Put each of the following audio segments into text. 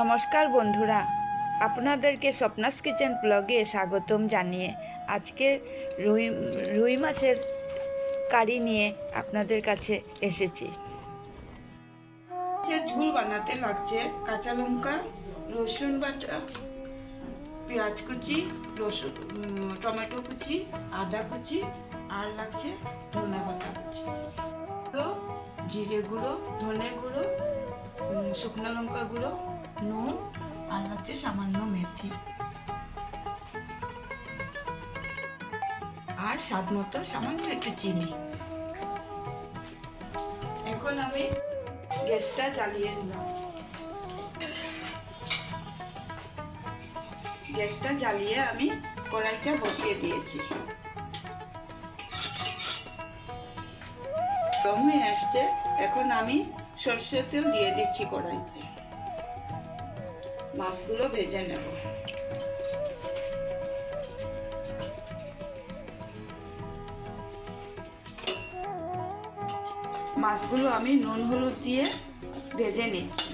নমস্কার বন্ধুরা, আপনাদেরকে স্বপ্নাস কিচেন ব্লগে স্বাগতম জানিয়ে আজকে রুই রুই মাছের কারি নিয়ে আপনাদের কাছে এসেছি। ঝুল বানাতে লাগছে কাঁচা লঙ্কা, রসুন বাটা, পেঁয়াজ কুচি, রসুন টমেটো কুচি, আদা কুচি আর লাগছে ধনে পাতা কুচি জিরে গুঁড়ো, ধনে গুঁড়ো শুকনো লঙ্কা গুঁড়ো, নুন, আর হচ্ছে সামান্য মেথি। আর স্বাদ মতো সামান্য একটু চিনি। এখন আমি গ্যাসটা চালিয়ে নিলাম গ্যাসটা জ্বালিয়ে আমি কড়াইটা বসিয়ে দিয়েছি। গরম হয়ে আসছে। এখন আমি সর্ষের তেল দিয়ে দিচ্ছি কড়াইতে। মাছগুলো ভেজে নেব। মাছগুলো আমি নুন হলুদ দিয়ে ভেজে নিচ্ছি।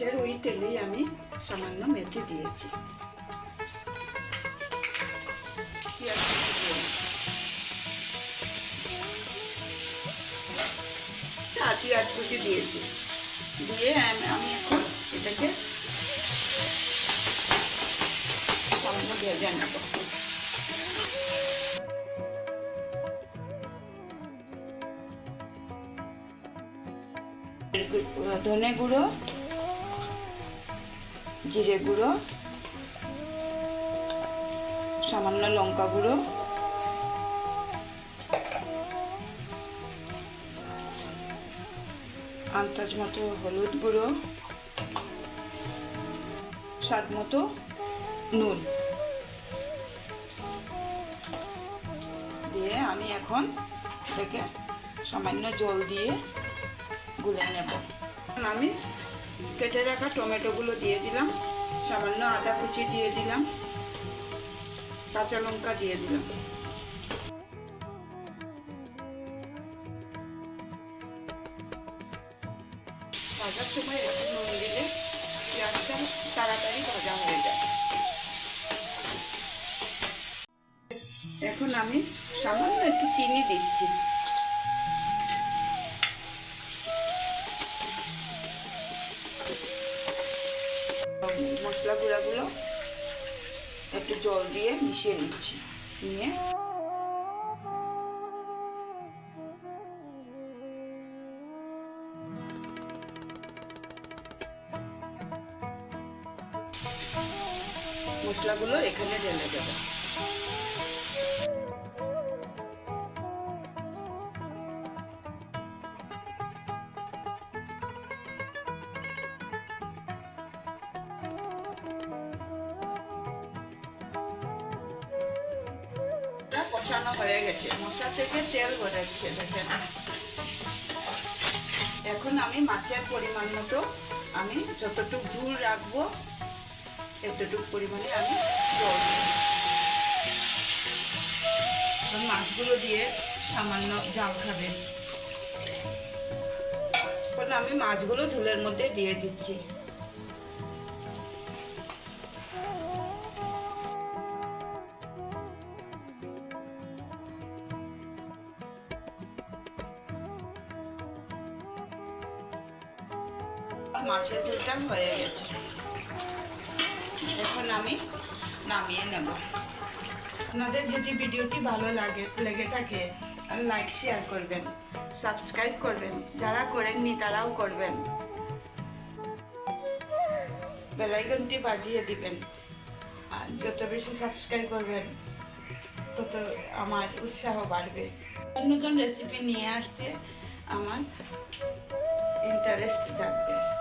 মাছের ওই তেলেই আমি সামান্য মেথি দিয়েছি। পেঁয়াজ কুচি দিয়েছি। দিয়ে আমি এখন এটাকে সামান্য ভেজে ধনে গুঁড়ো জিরে গুঁড়ো, সামান্য লঙ্কা গুঁড়ো, আন্দাজ মতো হলুদ গুঁড়ো, স্বাদ মতো নুন। দিয়ে আমি এখন এটাকে সামান্য জল দিয়ে গুলে নেব। আমি কেটে রাখা টমেটোগুলো দিয়ে দিলাম। সামান্য আদা কুচি দিয়ে দিলাম। কাঁচা লঙ্কা দিয়ে দিলাম। ভাজার সময় এখন নুন দিলে পেঁয়াজটা তাড়াতাড়ি ভাজা হয়ে যায়। এখন আমি সামান্য একটু চিনি দিচ্ছি। মশলা গুঁড়াগুলো একটু জল দিয়ে মিশিয়ে নিচ্ছি। নিয়ে মশলাগুলো এখানে ঢেলে দেবো। মশলা কষানো হয়ে গেছে। মশলা থেকে তেল বেরোচ্ছে দেখেন। এখন আমি মাছের পরিমাণ মতো আমি যতটুকু ঝুল রাখব, এতটুকু পরিমাণে আমি জল মাছগুলো দিয়ে সামান্য জাল খাবে। এখন আমি মাছগুলো ঝুলের মধ্যে দিয়ে দিচ্ছি। মাছের ঝোলটা হয়ে গেছে। এখন আমি নামিয়ে নেব। আপনাদের যদি ভিডিওটি ভালো লাগে, লেগে থাকে লাইক শেয়ার করবেন সাবস্ক্রাইব করবেন, যারা করেননি তারাও করবেন। বেলাইকনটি বাজিয়ে দিবেন। আর যত বেশি সাবস্ক্রাইব করবেন, তত আমার উৎসাহ বাড়বে। নতুন রেসিপি নিয়ে আসতে আমার ইন্টারেস্ট জাগবে।